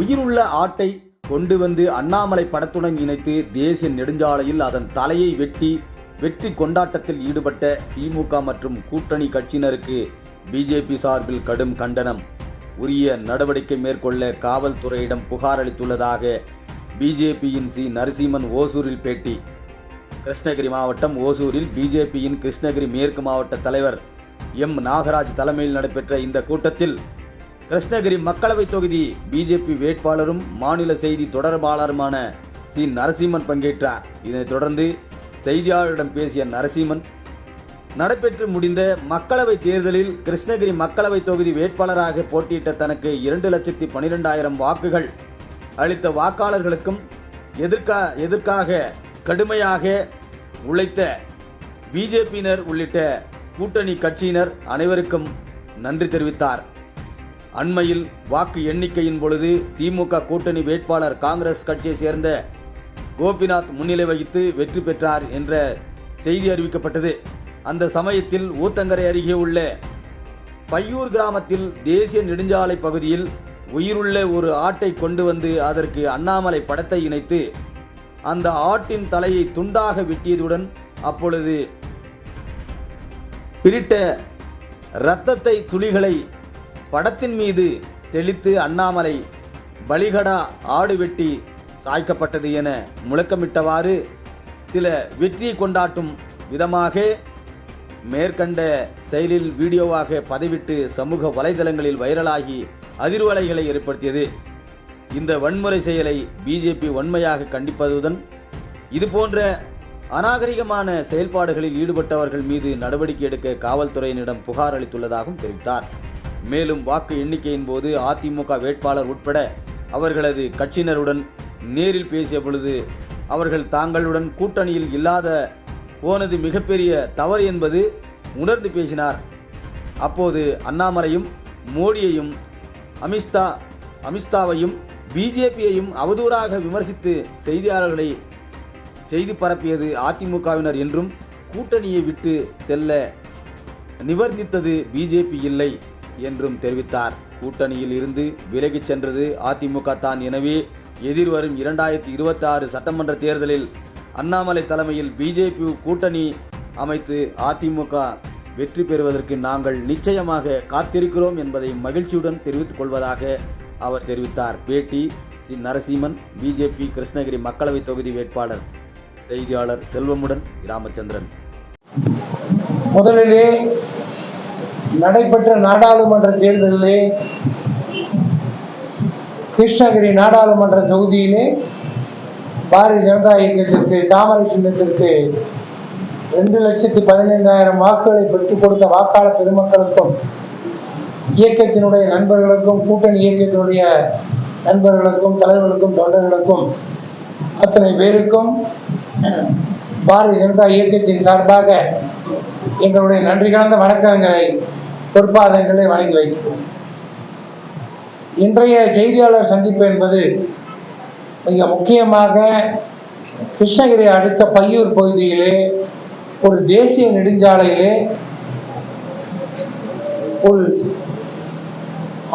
உயிருள்ள ஆட்டை கொண்டு வந்து அண்ணாமலை படத்துடன் இணைத்து தேசிய நெடுஞ்சாலையில் அதன் தலையை வெட்டி வெற்றி கொண்டாட்டத்தில் ஈடுபட்ட திமுக மற்றும் கூட்டணி கட்சியினருக்கு பிஜேபி சார்பில் கடும் கண்டனம். உரிய நடவடிக்கை மேற்கொள்ள காவல்துறையிடம் புகார் அளித்துள்ளதாக பிஜேபியின் சி. நரசிம்மன் ஓசூரில் பேட்டி. கிருஷ்ணகிரி மாவட்டம் ஓசூரில் பிஜேபியின் கிருஷ்ணகிரி மேற்கு மாவட்ட தலைவர் எம் நாகராஜ் தலைமையில் நடைபெற்ற இந்த கூட்டத்தில் கிருஷ்ணகிரி மக்களவைத் தொகுதி பிஜேபி வேட்பாளரும் மாநில செய்தி தொடர்பாளருமான சி நரசிம்மன் பங்கேற்றார். இதனைத் தொடர்ந்து செய்தியாளரிடம் பேசிய நரசிம்மன் நடைபெற்று முடிந்த மக்களவைத் தேர்தலில் கிருஷ்ணகிரி மக்களவைத் தொகுதி வேட்பாளராக போட்டியிட்ட தனக்கு இரண்டு லட்சத்தி பனிரெண்டாயிரம் வாக்குகள் அளித்த வாக்காளர்களுக்கும் எதிர்கா எதிர்க்காக கடுமையாக உழைத்த பிஜேபியினர் உள்ளிட்ட கூட்டணி கட்சியினர் அனைவருக்கும் நன்றி தெரிவித்தார். அண்மையில் வாக்கு எண்ணிக்கையின் பொழுது திமுக கூட்டணி வேட்பாளர் காங்கிரஸ் கட்சியை சேர்ந்த கோபிநாத் முன்னிலை வகித்து வெற்றி பெற்றார் என்ற செய்தி அறிவிக்கப்பட்டது. அந்த சமயத்தில் ஊத்தங்கரை அருகே உள்ள பையூர் கிராமத்தில் தேசிய நெடுஞ்சாலை பகுதியில் உயிருள்ள ஒரு ஆட்டை கொண்டு வந்து அதற்கு அண்ணாமலை படத்தை இணைத்து அந்த ஆட்டின் தலையை துண்டாக வெட்டியதுடன் அப்பொழுது பிரிட்ட இரத்தத்தை துளிகளை படத்தின் மீது தெளித்து அண்ணாமலை பலிகடா ஆடு வெட்டி சாய்க்கப்பட்டது என முழக்கமிட்டவாறு சில வெற்றியை கொண்டாட்டும் விதமாக மேற்கண்ட செயலில் வீடியோவாக பதிவிட்டு சமூக வலைதளங்களில் வைரலாகி அதிர்வலைகளை ஏற்படுத்தியது. இந்த வன்முறை செயலை பிஜேபி வன்மையாக கண்டிப்பதுடன் இதுபோன்ற அநாகரிகமான செயல்பாடுகளில் ஈடுபட்டவர்கள் மீது நடவடிக்கை எடுக்க காவல்துறையினரிடம் புகார் அளித்துள்ளதாகவும் தெரிவித்தார். மேலும் வாக்கு எண்ணிக்கையின் போது அதிமுக வேட்பாளர் உட்பட அவர்களது கட்சியினருடன் நேரில் பேசிய பொழுது அவர்கள் தாங்களுடன் கூட்டணியில் இல்லாத போனது மிகப்பெரிய தவறு என்பது உணர்ந்து பேசினார். அப்போது அண்ணாமலையும் மோடியையும் அமிஸ்தா அமிஸ்தாவையும் பிஜேபியையும் அவதூறாக விமர்சித்து செய்தியாளர்களை செய்தி பரப்பியது அதிமுகவினர் என்றும் கூட்டணியை விட்டு செல்ல நிவர்த்தித்தது பிஜேபி இல்லை என்றும் தெரிவித்தார். கூட்டணியில் இருந்து விலகிச் சென்றது அதிமுக தான். எனவே எதிர்வரும் இரண்டாயிரத்தி இருபத்தி ஆறு சட்டமன்ற தேர்தலில் அண்ணாமலை தலைமையில் பிஜேபி கூட்டணி அமைத்து அதிமுக வெற்றி பெறுவதற்கு நாங்கள் நிச்சயமாக காத்திருக்கிறோம் என்பதை மகிழ்ச்சியுடன் தெரிவித்துக் கொள்வதாக அவர் தெரிவித்தார். பேட்டி சி. நரசிம்மன் பிஜேபி கிருஷ்ணகிரி மக்களவை தொகுதி வேட்பாளர். செய்தியாளர் செல்வமுடன் ராமச்சந்திரன். முதலிலே நடைபெற்ற நாடாளுமன்ற தேர்தலிலே கிருஷ்ணகிரி நாடாளுமன்ற தொகுதியிலே பாரதிய ஜனதா இயக்கத்திற்கு தாமரை சின்னத்திற்கு ரெண்டு லட்சத்தி பதினைந்தாயிரம் வாக்குகளை பெற்றுக் கொடுத்த வாக்காளர் பெருமக்களுக்கும் இயக்கத்தினுடைய நண்பர்களுக்கும் கூட்டணி இயக்கத்தினுடைய நண்பர்களுக்கும் தலைவர்களுக்கும் தொண்டர்களுக்கும் அத்தனை பேருக்கும் பாரதிய ஜனதா இயக்கத்தின் சார்பாக எங்களுடைய நன்றி கலந்த வணக்கங்களை பொற்பாதங்களை வழங்கி வைக்கிறோம். இன்றைய செய்தியாளர் சந்திப்பு என்பது மிக முக்கியமாக கிருஷ்ணகிரி அடுத்த பையூர் பகுதியிலே ஒரு தேசிய நெடுஞ்சாலையிலே ஒரு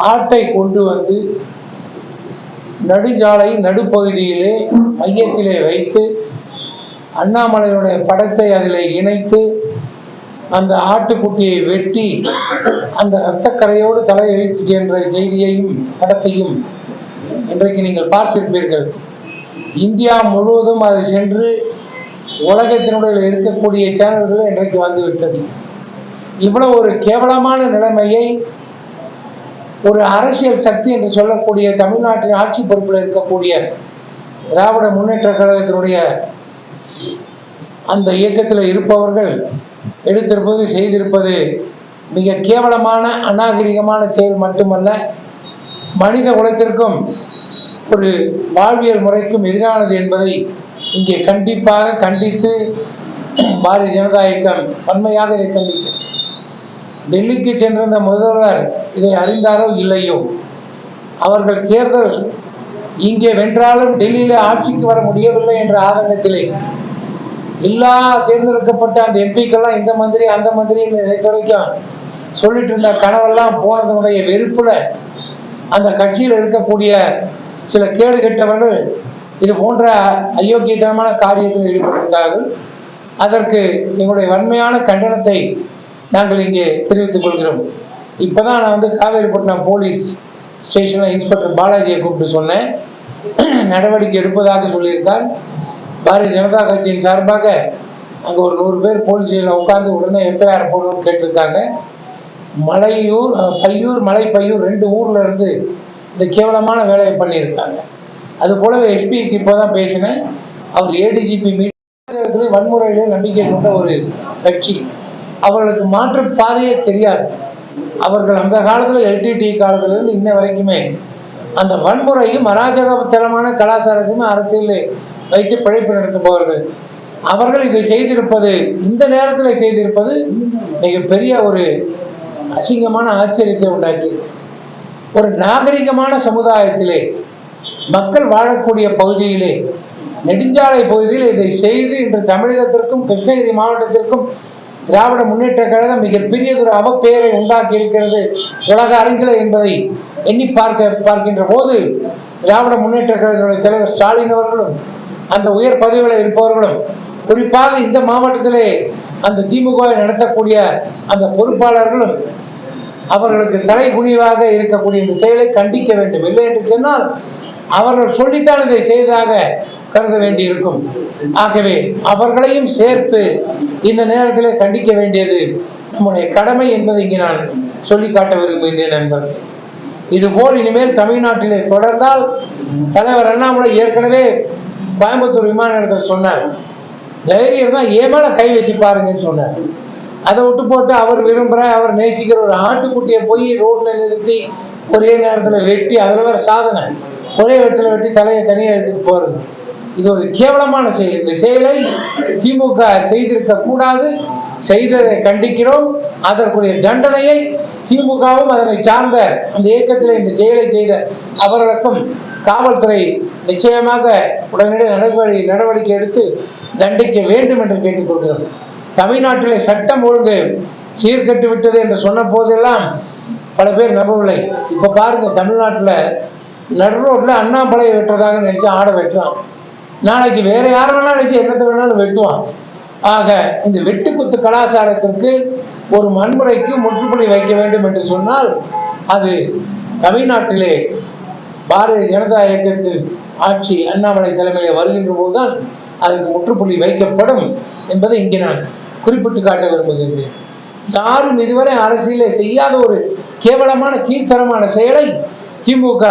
ஆட்டை கொண்டு வந்து நடுஞ்சாலை நடுப்பகுதியிலே மையத்திலே வைத்து அண்ணாமலையுடைய படத்தை அதில் இணைத்து அந்த ஆட்டுக்குட்டியை வெட்டி அந்த இரத்தக்கரையோடு தலையை வைத்து சென்ற செய்தியையும் படத்தையும் இன்றைக்கு நீங்கள் பார்த்திருப்பீர்கள். இந்தியா முழுவதும் அது சென்று உலகத்தினுடைய இருக்கக்கூடிய சேனல்கள் இன்றைக்கு வந்துவிட்டது. இவ்வளவு ஒரு கேவலமான நிலைமையை ஒரு அரசியல் சக்தி என்று சொல்லக்கூடிய தமிழ்நாட்டின் ஆட்சி பொறுப்பில் இருக்கக்கூடிய திராவிட முன்னேற்ற கழகத்தினுடைய அந்த இயக்கத்தில் இருப்பவர்கள் எடுத்திருப்பது செய்திருப்பது மிக கேவலமான அநாகரிகமான செயல் மட்டுமல்ல மனித குலத்திற்கும் ஒரு வாழ்வியல் முறைக்கும் எதிரானது என்பதை இங்கே கண்டிப்பாக கண்டித்து பாரதிய ஜனதா இயக்கம் வன்மையாக இதை கண்டிக்கிறது. டெல்லிக்கு சென்றிருந்த முதல்வர் இதை அறிந்தாரோ இல்லையோ? அவர்கள் தேர்தல் இங்கே வென்றாலும் டெல்லியில ஆட்சிக்கு வர முடியவில்லை என்ற ஆதங்கத்திலே. எல்லா தேர்ந்தெடுக்கப்பட்ட அந்த எம்பிக்கெல்லாம் இந்த மந்திரி அந்த மந்திரி நினைத்த வரைக்கும் சொல்லிட்டு இருந்த கனவெல்லாம் போனதனுடைய வெறுப்புல அந்த கட்சியில் இருக்கக்கூடிய சில கேடு கெட்டவர்கள் இது போன்ற அயோக்கியத்தனமான காரியத்தில் ஈடுபட்டிருந்தார்கள். அதற்கு எங்களுடைய வன்மையான கண்டனத்தை நாங்கள் இங்கே தெரிவித்துக் கொள்கிறோம். இப்பதான் நான் வந்து காவேரிப்பட்டினம் போலீஸ் ஸ்டேஷனில் இன்ஸ்பெக்டர் பாலாஜியை கூப்பிட்டு சொன்னேன். நடவடிக்கை எடுப்பதாக சொல்லியிருக்கார் பாரதிய ஜனதா கட்சியின் சார்பாக அங்கே ஒரு நூறு பேர் போலீஸ் ஸ்டேஷனில் உட்கார்ந்து உடனே எஃப்ஐஆர் போடணும்னு கேட்டிருக்காங்க. மலையூர் பையூர் மலை பையூர் ரெண்டு ஊர்ல இருந்து இந்த கேவலமான வேலையை பண்ணியிருக்காங்க. அது போலவே எஸ்பிக்கு இப்போ தான் பேசினேன். அவர் ஏடிஜிபி மீட்டிங் வன்முறையிலே நம்பிக்கை கொண்ட ஒரு கட்சி. அவர்களுக்கு மாற்று பாதையே தெரியாது. அவர்கள் அந்த காலத்தில் எல்டிடி காலத்திலிருந்து இன்ன வரைக்குமே அந்த வன்முறையும் அராஜகத்தனமான கலாச்சாரத்தையும் அரசியலில் வைத்து பிழைப்பு நடத்துபவர்கள். அவர்கள் இதை செய்திருப்பது இந்த நேரத்தில் செய்திருப்பது மிகப்பெரிய ஒரு அசிங்கமான ஆச்சரியத்தை உண்டாக்கி ஒரு நாகரிகமான சமுதாயத்திலே மக்கள் வாழக்கூடிய பகுதியிலே நெடுஞ்சாலை பகுதியில் இதை செய்து இன்று தமிழகத்திற்கும் கிருஷ்ணகிரி மாவட்டத்திற்கும் திராவிட முன்னேற்ற கழகம் மிகப்பெரியதொரு அவப்பெயரை உண்டாக்கி இருக்கிறது உலக அரங்கில் என்பதை எண்ணி பார்க்க பார்க்கின்ற போது திராவிட முன்னேற்ற கழகத்தினுடைய தலைவர் ஸ்டாலின் அவர்களும் அந்த உயர் பதவிகளில் இருப்பவர்களும் குறிப்பாக இந்த மாவட்டத்திலே அந்த திமுகவை நடத்தக்கூடிய அந்த பொறுப்பாளர்களும் அவர்களுக்கு தலை குனிவாக இருக்கக்கூடிய இந்த செயலை கண்டிக்க வேண்டும். இல்லை என்று சொன்னால் அவர்கள் சொல்லித்தான் இதை செய்ததாக கருத வேண்டியிருக்கும். ஆகவே அவர்களையும் சேர்த்து இந்த நேரத்திலே கண்டிக்க வேண்டியது நம்முடைய கடமை என்பதை இங்கே நான் சொல்லி காட்ட விரும்புகின்றேன் நண்பர் இதுபோல் இனிமேல் தமிழ்நாட்டிலே தொடர்ந்தால் தலைவர் அண்ணாமலை ஏற்கனவே கோயம்புத்தூர் விமான நிலையத்தில் சொன்னார். தைரியம் தான் ஏன் கை வச்சு பாருங்கன்னு சொன்னார். அதை விட்டு போட்டு அவர் விரும்புகிற அவர் நேசிக்கிற ஒரு ஆட்டுக்குட்டியை போய் ரோட்ல நிறுத்தி ஒரே நேரத்தில் வெட்டி அதில் வேற சாதனை. ஒரே வெட்டில் வெட்டி தலையை தனியாக எடுத்துட்டு போறது. இது ஒரு கேவலமான செயல். இந்த செயலை திமுக செய்திருக்க கூடாது செய்ததை கண்டிக்கிறோம். அதற்குரிய தண்டனையை திமுகவும் அதனை சார்ந்த அந்த இயக்கத்தில் இந்த செயலை செய்த அவர்களுக்கும் காவல்துறை நிச்சயமாக உடனடியாக நடவடிக்கை நடவடிக்கை எடுத்து தண்டிக்க வேண்டும் என்று கேட்டுக்கொள்கிறோம். தமிழ்நாட்டிலே சட்டம் ஒழுங்கு சீர்கட்டு விட்டது என்று சொன்ன போதெல்லாம் பல பேர் நம்பவில்லை. இப்ப பாருங்க தமிழ்நாட்டில் நடு ரோட்ல அண்ணாமலை வெட்டுறதாக நினைச்சு ஆடை வெட்டுறான். நாளைக்கு வேற யார் வேணாலும் நினைச்சு என்னத்தை வேணாலும் வெட்டுவான். ஆக இந்த வெட்டுக்குத்து கலாச்சாரத்திற்கு ஒரு வன்முறைக்கு முற்றுப்புள்ளி வைக்க வேண்டும் என்று சொன்னால் அது தமிழ்நாட்டிலே பாரதிய ஜனதா இயக்கத்து ஆட்சி அண்ணாமலை தலைமையிலே வருகின்ற போதுதான் அதுக்கு முற்றுப்புள்ளி வைக்கப்படும் என்பதை இங்கே நான் குறிப்பிட்டு காட்ட விரும்புகின்றேன். யாரும் இதுவரை அரசியலே செய்யாத ஒரு கேவலமான கீழ்த்தரமான செயலை திமுக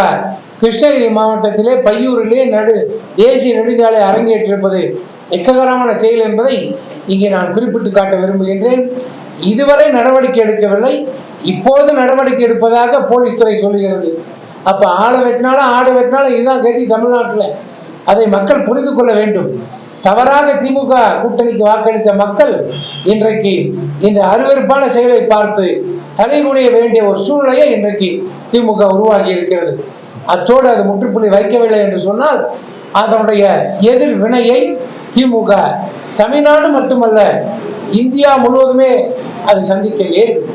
கிருஷ்ணகிரி மாவட்டத்திலே பையூரிலே நடு தேசிய நெடுஞ்சாலை அரங்கேற்றிருப்பது எக்ககரமான செயல் என்பதை இங்கே நான் குறிப்பிட்டு காட்ட விரும்புகின்றேன். இதுவரை நடவடிக்கை எடுக்கவில்லை. இப்பொழுது நடவடிக்கை எடுப்பதாக போலீஸ் துறை சொல்லுகிறது. அப்ப ஆளை வெட்டினாலும் ஆடு வெட்டினாலும் இதுதான் கதி தமிழ்நாட்டில். அதை மக்கள் புரிந்து கொள்ள வேண்டும். தவறாக திமுக கூட்டணிக்கு வாக்களித்த மக்கள் இன்றைக்கு இந்த அருவருப்பான செயலை பார்த்து தலைகுனிய வேண்டிய ஒரு சூழ்நிலையை இன்றைக்கு திமுக உருவாகி இருக்கிறது. அத்தோடு அது முற்றுப்புள்ளி வைக்கவில்லை என்று சொன்னால் அதனுடைய எதிர் வினையை திமுக தமிழ்நாடு மட்டுமல்ல இந்தியா முழுவதுமே அது சந்திக்க நேரும்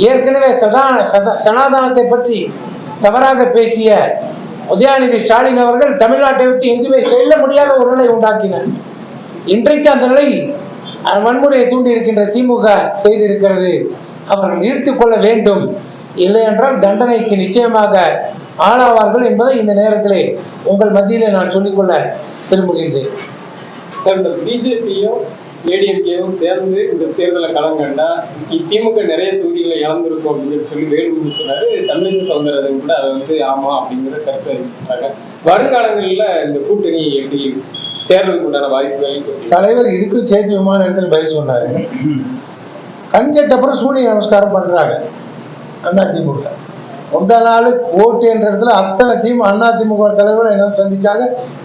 ஏற்கனவே சதா சதா- சனாதனத்தை பற்றி தவறாக பேசிய உதயாநிதி ஸ்டாலின் அவர்கள் தமிழ்நாட்டை விட்டு எங்குமே செல்ல முடியாத ஒரு நிலை உண்டாக்கினார். இன்றைக்கு அந்த நிலை வன்முறையை தூண்டி இருக்கின்ற திமுக செய்திருக்கிறது. அவர்கள் நிறுத்திக் கொள்ள வேண்டும். இல்லை என்றால் தண்டனைக்கு நிச்சயமாக ஆளாவார்கள் என்பதை இந்த நேரத்திலே உங்கள் மத்தியிலே நான் சொல்லிக்கொள்ள விரும்புகின்றேன். சார் இந்த பிஜேபியும் ஏடிஎம்கேவும் சேர்ந்து இந்த தேர்தலை களம் கண்டா திமுக நிறைய தொகுதிகளை இழந்திருக்கும் அப்படின்னு சொல்லி வேலுமணி சொன்னாரு. தமிழிசை சவுந்தரராஜன் கூட அதை வந்து ஆமா அப்படிங்கிற கருத்தை அறிவிச்சிருக்காங்க. வருங்காலங்களில் இந்த கூட்டணி எப்படி சேர்றதுக்கு உண்டான வாய்ப்புகள் தலைவர் இதுக்கும் சேர்த்து விமான இடத்துல பதில் சொன்னாரு. கண் கெட்டப்புறம் சூரிய நமஸ்காரம் பண்றாங்க. அண்ணா திமுக. முந்த நாள் ஓட்டு என்ற இடத்துல அத்தனை தீம் அண்ணா திமுக தலைவரும் என்ன சந்திச்சாங்க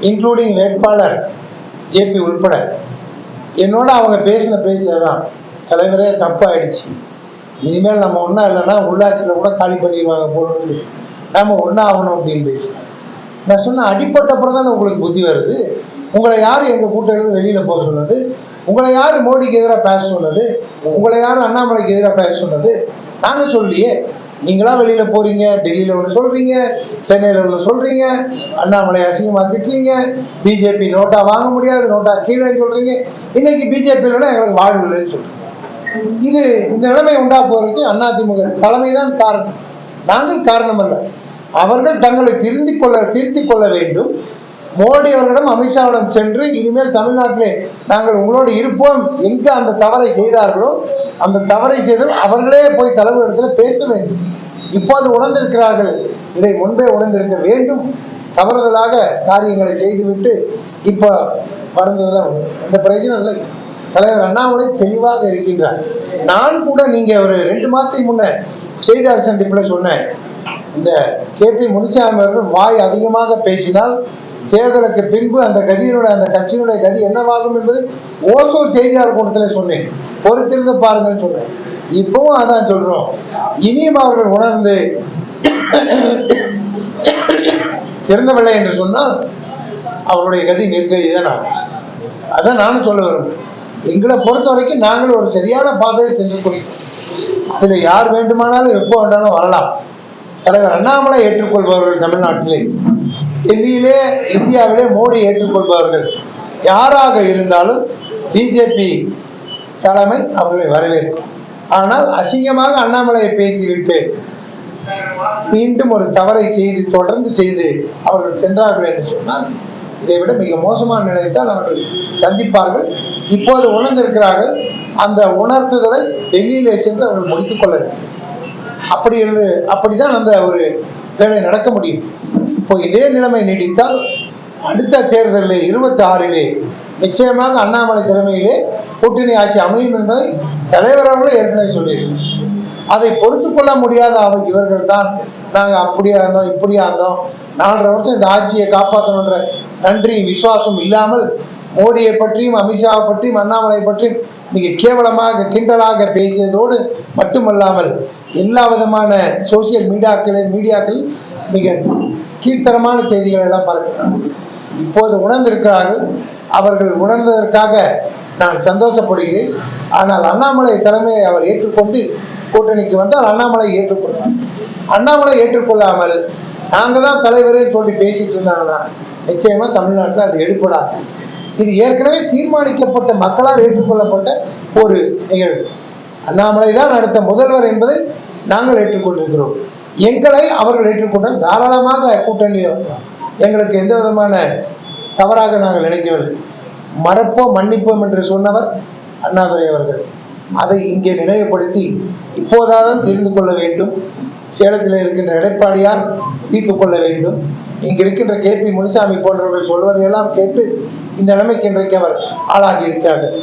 இன்க்ளூடிங் வேட்பாளர் ஜேபி உள்பட. என்னோட அவங்க பேசின பேச்சதான் தலைவரே தப்பாயிடுச்சு. இனிமேல் நம்ம ஒன்றா இல்லைன்னா உள்ளாட்சியில் கூட காலி பண்ணிடுவாங்க போகணும்னு நாம ஒன்றா ஆகணும் அப்படின்னு பேசினேன் நான் சொன்னேன் அடிப்பட்ட அப்புறம் தானே உங்களுக்கு புத்தி வருது. உங்களை யார் எங்கள் கூட்டத்திலிருந்து வெளியில் போக சொன்னது? உங்களை யார் மோடிக்கு எதிராக பேச சொன்னது? உங்களை யார் அண்ணாமலைக்கு எதிராக பேச சொன்னது? நானும் சொல்லியே நீங்களா வெளியில போறீங்க? டெல்லியில ஒன்று சொல்றீங்க சென்னையில ஒன்று சொல்றீங்க அண்ணாமலை அசிங்கமா திட்டுறீங்க பிஜேபி நோட்டா வாங்க முடியாது நோட்டா கீழே சொல்றீங்க. இன்னைக்கு பிஜேபியில எங்களுக்கு வாழ்வு இல்லைன்னு சொல்றீங்க இது இந்த நிலைமை உண்டா உண்டாக்குவதற்கு அதிமுக தலைமை தான் காரணம். நாங்கள் காரணம் அல்ல அவர்கள் தங்களை திருந்திக் கொள்ள திருத்திக் கொள்ள வேண்டும். மோடி அவர்களிடம் அமித்ஷாவிடம் சென்று இனிமேல் தமிழ்நாட்டிலே நாங்கள் உங்களோடு இருப்போம். எங்க அந்த தவறை செய்தார்களோ அந்த தவறை செய்தால் அவர்களே போய் தலைவரிடத்தில் பேச வேண்டும். இப்போது உணர்ந்திருக்கிறார்கள். இதை முன்பே உணர்ந்திருக்க வேண்டும். தவறுதலாக காரியங்களை செய்துவிட்டு இப்போ வருந்ததெல்லாம் உண்டு. எந்த பிரயோஜனம் இல்லை. தலைவர் அண்ணாமலை தெளிவாக இருக்கின்றார். நான் கூட நீங்க ஒரு ரெண்டு மாசத்துக்கு முன்ன செய்தியாளர் சந்திப்புல சொன்னேன். இந்த கே பி முனிசாமி அவர்கள் வாய் அதிகமாக பேசினால் தேர்தலுக்கு பின்பு அந்த கதியினுடைய அந்த கட்சியினுடைய கதி என்னவாகும் என்பது ஓசோ செய்தியாளர் கூட்டத்தில் சொன்னேன். பொறுத்திருந்து பாருங்கன்னு சொன்னேன். இப்பவும் அதான் சொல்றோம். இனியும் அவர்கள் உணர்ந்து திறந்தவில்லை என்று சொன்னால் அவருடைய கதி நிற்கதி ஆகும். அதான் நானும் சொல்ல விரும்புகிறேன் எங்களை பொறுத்த வரைக்கும் நாங்கள் ஒரு சரியான பாதையில் சென்று கொள்கிறோம் யார் வேண்டுமானாலும் எப்போ வேண்டாலும் வரலாம். தலைவர் அண்ணாமலை ஏற்றுக்கொள்பவர்கள் தமிழ்நாட்டிலே டெல்லியிலே இந்தியாவிலே மோடி ஏற்றுக்கொள்பவர்கள் யாராக இருந்தாலும் பிஜேபி தலைமை அவர்களை வரவேற்கும். ஆனால் அசிங்கமாக அண்ணாமலையை பேசிவிட்டு மீண்டும் ஒரு தவறை செய்து தொடர்ந்து செய்து அவர்கள் சென்றார்கள் என்று சொன்னால் இதை விட மிக மோசமான நிலையத்தான் அவர்கள் சந்திப்பார்கள். இப்போது உணர்ந்திருக்கிறார்கள். அந்த உணர்த்துதலை டெல்லியிலே சென்று அவர்கள் முடித்துக் கொள்ள வேண்டும். அப்படி என்று அப்படிதான் அந்த ஒரு வேலை நடக்க முடியும். இப்போ இதே நிலைமை நீடித்தால் அடுத்த தேர்தலில் இருபத்தி ஆறிலே நிச்சயமாக அண்ணாமலை தலைமையிலே கூட்டணி ஆட்சி அமையும் என்பதை தலைவர் அவர்களும் ஏற்கனவே சொல்லியிருக்கிறார் அதை பொறுத்து கொள்ள முடியாத அவர் இவர்கள் தான். நாங்கள் அப்படியா இருந்தோம் இப்படியா இருந்தோம். நாலரை வருஷம் இந்த ஆட்சியை காப்பாற்றணுன்ற நன்றி விசுவாசம் இல்லாமல் மோடியை பற்றியும் அமித்ஷாவை பற்றியும் அண்ணாமலை பற்றியும் மிக கேவலமாக கிண்டலாக பேசியதோடு மட்டுமல்லாமல் எல்லா விதமான சோசியல் மீடியாக்களில் மீடியாக்களில் மிக கீழ்த்தரமான செய்திகள் எல்லாம் பார்க்கிறார்கள் இப்போது உணர்ந்திருக்கிறார்கள். அவர்கள் உணர்ந்ததற்காக நான் சந்தோஷப்படுகிறேன். ஆனால் அண்ணாமலை தலைமையை அவர் ஏற்றுக்கொண்டு கூட்டணிக்கு வந்தால் அண்ணாமலை ஏற்றுக்கொள்வார். அண்ணாமலை ஏற்றுக்கொள்ளாமல் நாங்கள் தான் தலைவரே சொல்லி பேசிட்டு இருந்தாங்கன்னா நிச்சயமா தமிழ்நாட்டில் அது எடுப்படாது இது ஏற்கனவே தீர்மானிக்கப்பட்ட மக்களால் ஏற்றுக்கொள்ளப்பட்ட ஒரு நிகழ்வு. அண்ணாமலை தான் அடுத்த முதல்வர் என்பதை நாங்கள் ஏற்றுக்கொண்டிருக்கிறோம். எங்களை அவர்கள் ஏற்றுக்கொண்டால் தாராளமாக கூட்டணியில் எங்களுக்கு எந்த விதமான தவறாக நாங்கள் நினைக்கவில்லை. மறப்போம் மன்னிப்போம் என்று சொன்னவர் அண்ணாதுரை அவர்கள். அதை இங்கே நினைவுபடுத்தி இப்போதாவது தெரிந்து கொள்ள வேண்டும். சேலத்தில் இருக்கின்ற எடப்பாடியார் தீர்த்து கொள்ள வேண்டும். இங்க இருக்கின்ற கே பி முனிசாமி போன்றவர்கள் சொல்வதையெல்லாம் கேட்டு இந்த நிலைமைக்கு இன்றைக்கு அவர் ஆளாகி இருக்கிறார்கள்.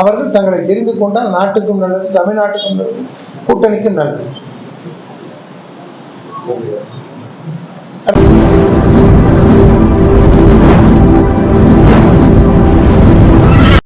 அவர்கள் தங்களை தெரிந்து கொண்டால் நாட்டுக்கும் நல்லது தமிழ்நாட்டுக்கும் நல்லது கூட்டணிக்கும் நல்லது.